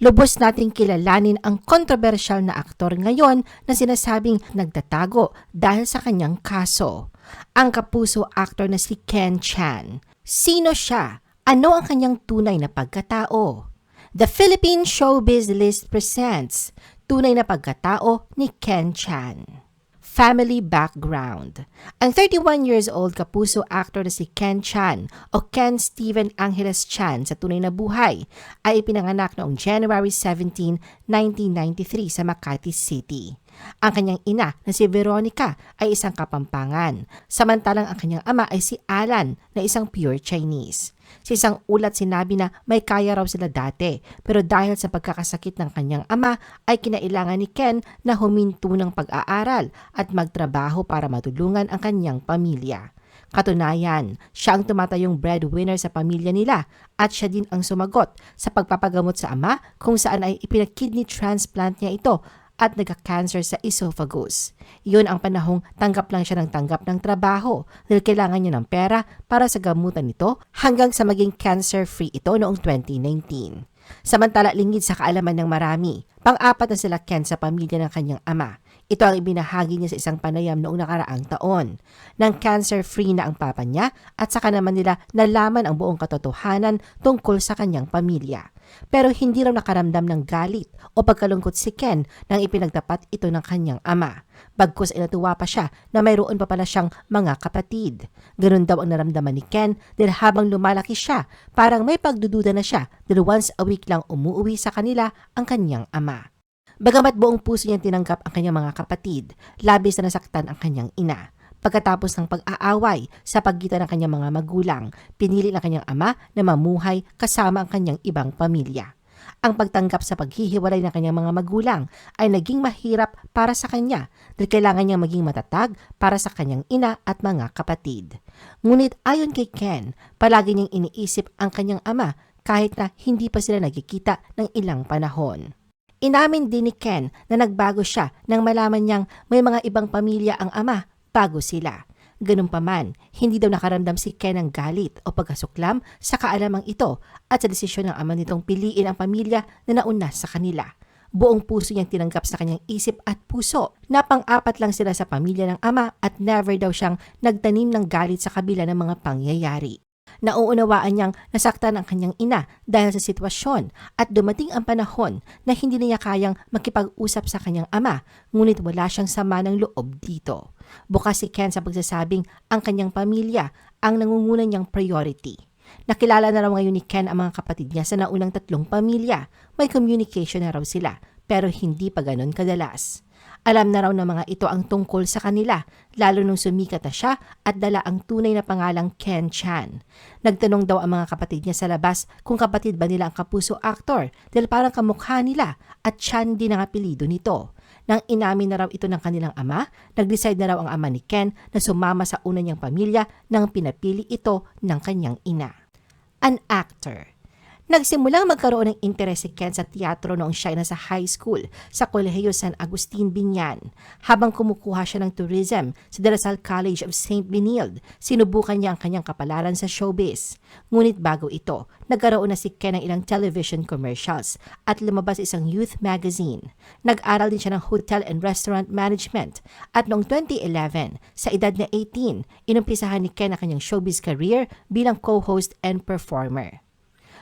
lubos nating kilalanin ang kontrobersyal na aktor ngayon na sinasabing nagtatago dahil sa kanyang kaso. Ang kapuso aktor na si Ken Chan. Sino siya? Ano ang kanyang tunay na pagkatao? The Philippine Showbiz List presents Tunay na Pagkatao ni Ken Chan. Family background. Ang 31 years old kapuso actor na si Ken Chan o Ken Steven Angeles Chan sa tunay na buhay ay ipinanganak noong January 17, 1993 sa Makati City. Ang kanyang ina na si Veronica ay isang kapampangan, samantalang ang kanyang ama ay si Alan na isang pure Chinese. Sa isang ulat sinabi na may kaya raw sila dati pero dahil sa pagkakasakit ng kanyang ama ay kinailangan ni Ken na huminto ng pag-aaral at magtrabaho para matulungan ang kanyang pamilya. Katunayan, siya ang tumatayong breadwinner sa pamilya nila at siya din ang sumagot sa pagpapagamot sa ama kung saan ay ipinag-kidney transplant niya ito at nagka-cancer sa esophagus. Iyon ang panahong tanggap lang siya ng tanggap ng trabaho dahil kailangan niya ng pera para sa gamutan nito hanggang sa maging cancer-free ito noong 2019. Samantala lingid sa kaalaman ng marami, pang-apat na sila Ken sa pamilya ng kanyang ama. Ito ang ibinahagi niya sa isang panayam noong nakaraang taon. Nang cancer-free na ang papa niya at saka naman nila nalaman ang buong katotohanan tungkol sa kanyang pamilya. Pero hindi raw nakaramdam ng galit o pagkalungkot si Ken nang ipinagtapat ito ng kanyang ama. Bagkus ay natuwa pa siya na mayroon pa pala siyang mga kapatid. Ganun daw ang naramdaman ni Ken dahil habang lumalaki siya, parang may pagdududa na siya dahil once a week lang umuwi sa kanila ang kanyang ama. Bagamat buong puso niyang tinanggap ang kanyang mga kapatid, labis na nasaktan ang kanyang ina. Pagkatapos ng pag-aaway sa pagitan ng kanyang mga magulang, pinili ng kanyang ama na mamuhay kasama ang kanyang ibang pamilya. Ang pagtanggap sa paghihiwalay ng kanyang mga magulang ay naging mahirap para sa kanya dahil kailangan niyang maging matatag para sa kanyang ina at mga kapatid. Ngunit ayon kay Ken, palagi niyang iniisip ang kanyang ama kahit na hindi pa sila nagkikita ng ilang panahon. Inamin din ni Ken na nagbago siya nang malaman niyang may mga ibang pamilya ang ama bago sila. Ganun pa man, hindi daw nakaramdam si Ken ng galit o pagkasuklam sa kaalamang ito at sa desisyon ng ama nitong piliin ang pamilya na nauna sa kanila. Buong puso niyang tinanggap sa kanyang isip at puso na pang-apat lang sila sa pamilya ng ama at never daw siyang nagtanim ng galit sa kabila ng mga pangyayari. Nauunawaan niyang nasaktan ang kanyang ina dahil sa sitwasyon at dumating ang panahon na hindi niya kayang makipag-usap sa kanyang ama ngunit wala siyang sama ng loob dito. Bukas si Ken sa pagsasabing ang kanyang pamilya ang nangunguna niyang priority. Nakilala na raw ngayon ni Ken ang mga kapatid niya sa naunang tatlong pamilya. May communication na raw sila pero hindi pa ganon kadalas. Alam na raw ng mga ito ang tungkol sa kanila, lalo nung sumikat na siya at dala ang tunay na pangalang Ken Chan. Nagtanong daw ang mga kapatid niya sa labas kung kapatid ba nila ang kapuso actor dahil parang kamukha nila at Chan din ang apelido nito. Nang inamin na raw ito ng kanilang ama, nag-decide na raw ang ama ni Ken na sumama sa una niyang pamilya nang pinapili ito ng kanyang ina. An actor Nagsimulang magkaroon ng interes si Ken sa teatro noong siya ay nasa high school sa Kolehiyo San Agustin, Binyan. Habang kumukuha siya ng tourism sa De La Salle College of St. Benilde, sinubukan niya ang kanyang kapalaran sa showbiz. Ngunit bago ito, nagkaroon na si Ken ng ilang television commercials at lumabas isang youth magazine. Nag-aral din siya ng hotel and restaurant management at noong 2011, sa edad na 18, inumpisahan ni Ken ang kanyang showbiz career bilang co-host and performer.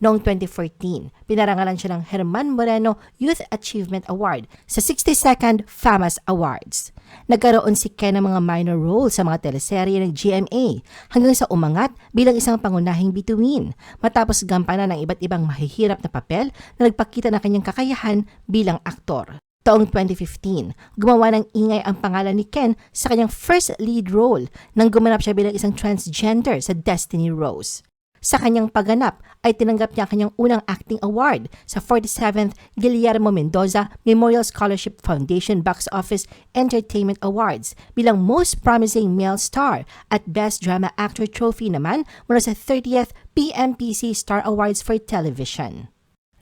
Noong 2014, pinarangalan siya ng Herman Moreno Youth Achievement Award sa 62nd FAMAS Awards. Nagkaroon si Ken ng mga minor roles sa mga teleserye ng GMA hanggang sa umangat bilang isang pangunahing bituin matapos gampanan ng iba't ibang mahihirap na papel na nagpakita ng kanyang kakayahan bilang aktor. Taong 2015, gumawa ng ingay ang pangalan ni Ken sa kanyang first lead role nang gumanap siya bilang isang transgender sa Destiny Rose. Sa kanyang pagganap ay tinanggap niya ang kanyang unang acting award sa 47th Guillermo Mendoza Memorial Scholarship Foundation Box Office Entertainment Awards bilang Most Promising Male Star at Best Drama Actor Trophy naman mula sa 30th PMPC Star Awards for Television.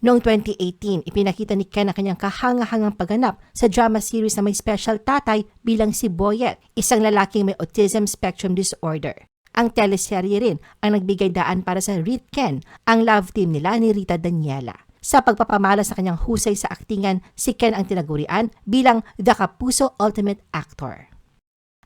Noong 2018, ipinakita ni Ken ang kanyang kahangahangang pagganap sa drama series na may special tatay bilang si Boyet, isang lalaking may autism spectrum disorder. Ang teleserye rin ang nagbigay daan para sa Rit Ken, ang love team nila ni Rita Daniela. Sa pagpapamala sa kanyang husay sa aktingan, si Ken ang tinagurian bilang the Kapuso Ultimate Actor.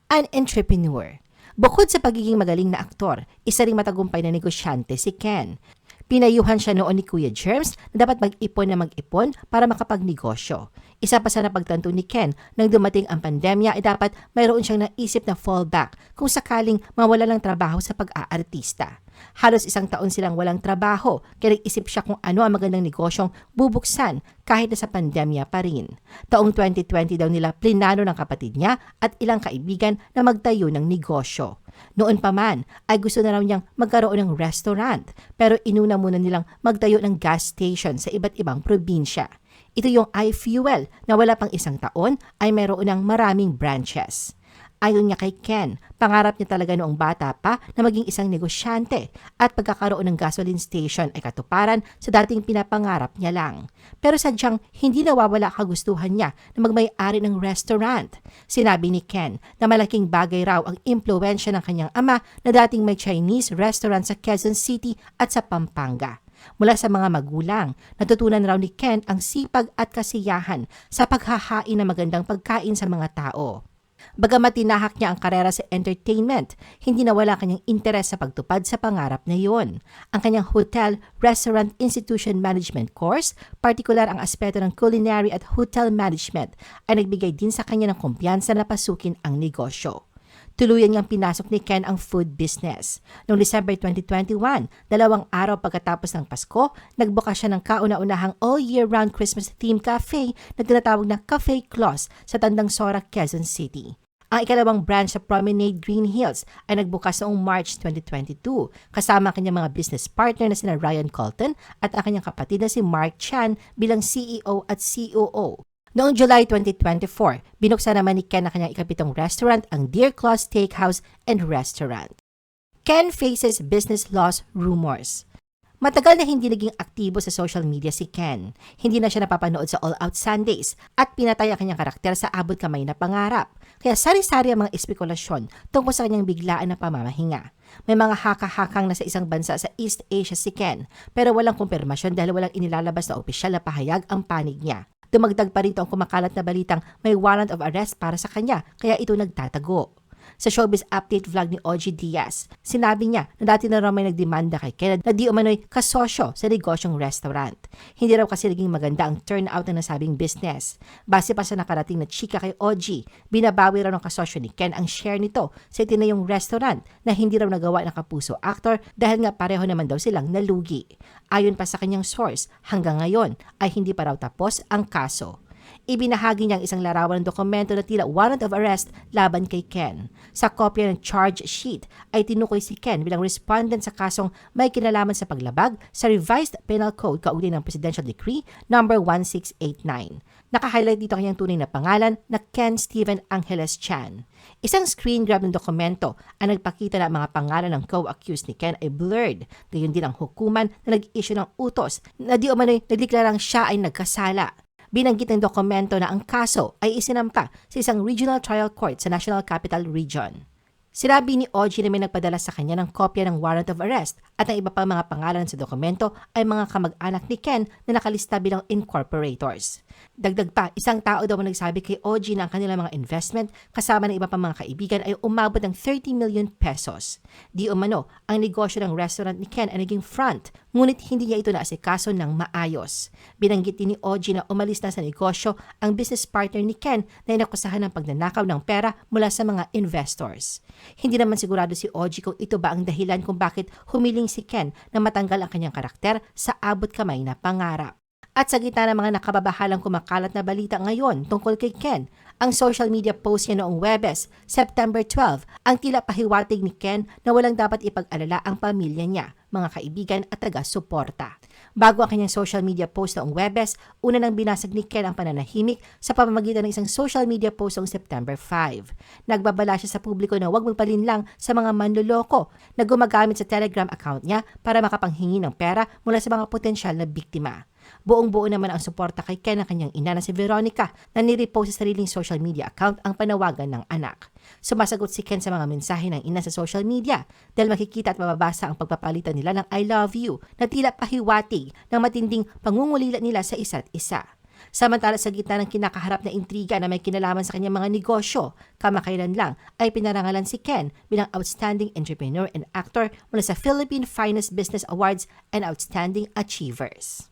An entrepreneur. Bukod sa pagiging magaling na aktor, isa ring matagumpay na negosyante si Ken. Pinayuhan siya noon ni Kuya Germs na dapat mag-ipon na mag-ipon para makapagnegosyo. Isa pa sa napagtanto ni Ken nang dumating ang pandemya ay dapat mayroon siyang naisip na fallback kung sakaling mawala ng trabaho sa pag-aartista. Halos isang taon silang walang trabaho kaya nag-isip siya kung ano ang magandang negosyong bubuksan kahit na sa pandemya pa rin. Taong 2020 daw nila plinano ng kapatid niya at ilang kaibigan na magtayo ng negosyo. Noon pa man ay gusto na raw niyang magkaroon ng restaurant pero inuna muna nilang magtayo ng gas station sa iba't ibang probinsya. Ito yung iFuel na wala pang isang taon ay mayroon ng maraming branches. Ayon niya kay Ken, pangarap niya talaga noong bata pa na maging isang negosyante at pagkakaroon ng gasoline station ay katuparan sa dating pinapangarap niya lang. Pero sadyang hindi nawawala kagustuhan niya na magmay-ari ng restaurant. Sinabi ni Ken na malaking bagay raw ang impluensya ng kanyang ama na dating may Chinese restaurant sa Quezon City at sa Pampanga. Mula sa mga magulang, natutunan raw ni Ken ang sipag at kasiyahan sa paghahain ng magandang pagkain sa mga tao. Bagamat tinahak niya ang karera sa entertainment, hindi nawala kanyang interes sa pagtupad sa pangarap na iyon. Ang kanyang Hotel, Restaurant Institution Management course, partikular ang aspeto ng culinary at hotel management, ay nagbigay din sa kanya ng kumpiyansa na pasukin ang negosyo. Tuluyan niyang pinasok ni Ken ang food business. Noong December 2021, dalawang araw pagkatapos ng Pasko, nagbukas siya ng kauna-unahang all-year-round Christmas-themed cafe na tinatawag na Cafe Claus sa Tandang Sora, Quezon City. Ang ikalawang branch sa Promenade Green Hills ay nagbukas noong March 2022 kasama ang kanyang mga business partner na sina Ryan Colton at ang kanyang kapatid na si Mark Chan bilang CEO at COO. Noong July 2024, binuksan naman ni Ken ang kanyang ikapitong restaurant, ang Deer Claw Steakhouse and Restaurant. Ken faces business loss rumors. Matagal na hindi naging aktibo sa social media si Ken. Hindi na siya napapanood sa All Out Sundays at pinatay ang kanyang karakter sa abot kamay na pangarap. Kaya sari-sari ang mga espekulasyon tungkol sa kanyang biglaan na pamamahinga. May mga haka-hakang na sa isang bansa sa East Asia si Ken pero walang kumpirmasyon dahil walang inilalabas na opisyal na pahayag ang panig niya. Dumagdag pa rito ang kumakalat na balitang may warrant of arrest para sa kanya kaya ito nagtatago. Sa showbiz update vlog ni OG Diaz, sinabi niya na dati na raw may nagdemanda kay Ken na di umano'y kasosyo sa negosyong restaurant. Hindi raw kasi naging maganda ang turnout ng nasabing business. Base pa sa nakarating na chika kay OG, binabawi raw ng kasosyo ni Ken ang share nito sa itinayong restaurant na hindi raw nagawa ng kapuso actor dahil nga pareho naman daw silang nalugi. Ayon pa sa kanyang source, hanggang ngayon ay hindi pa raw tapos ang kaso. Ibinahagi niya ang isang larawan ng dokumento na tila warrant of arrest laban kay Ken. Sa kopya ng charge sheet ay tinukoy si Ken bilang respondent sa kasong may kinalaman sa paglabag sa revised penal code kaugnay ng Presidential Decree No. 1689. Naka-highlight dito kanyang tunay na pangalan na Ken Steven Angeles Chan. Isang screen grab ng dokumento ang nagpakita na ang mga pangalan ng co-accused ni Ken ay blurred. Gayon din ang hukuman na nag-issue ng utos na di umano'y nagdeklarang siya ay nagkasala. Binanggit ng dokumento na ang kaso ay isinampa sa isang regional trial court sa National Capital Region. Sinabi ni OG na may nagpadala sa kanya ng kopya ng warrant of arrest at ang iba pang mga pangalan sa dokumento ay mga kamag-anak ni Ken na nakalista bilang incorporators. Dagdag pa, isang tao daw ang nagsabi kay OG na ang kanilang mga investment kasama ng iba pang mga kaibigan ay umabot ng 30 million pesos. Di umano, ang negosyo ng restaurant ni Ken ay naging front, ngunit hindi niya ito naasikaso ng maayos. Binanggit din ni OG na umalis na sa negosyo ang business partner ni Ken na inakusahan ng pagnanakaw ng pera mula sa mga investors. Hindi naman sigurado si OG kung ito ba ang dahilan kung bakit humiling si Ken na matanggal ang kanyang karakter sa abot kamay na pangarap. At sa gitna ng mga nakababahalang kumakalat na balita ngayon tungkol kay Ken, ang social media post niya noong Webes, September 12, ang tila pahiwatig ni Ken na walang dapat ipag-alala ang pamilya niya, mga kaibigan at taga-suporta. Bago ang kanyang social media post noong Webes, una nang binasag ni Ken ang pananahimik sa pamamagitan ng isang social media post noong September 5. Nagbabala siya sa publiko na huwag magpalinlang sa mga manloloko na gumagamit sa Telegram account niya para makapanghingi ng pera mula sa mga potensyal na biktima. Buong-buo naman ang suporta kay Ken ng kanyang ina na si Veronica na nirepost sa sariling social media account ang panawagan ng anak. Sumasagot si Ken sa mga mensahe ng ina sa social media dahil makikita at mababasa ang pagpapalitan nila ng I love you na tila pahiwati ng matinding pangungulila nila sa isa't isa. Samantala sa gitna ng kinakaharap na intriga na may kinalaman sa kanyang mga negosyo, kamakailan lang ay pinarangalan si Ken bilang Outstanding Entrepreneur and Actor mula sa Philippine Finest Business Awards and Outstanding Achievers.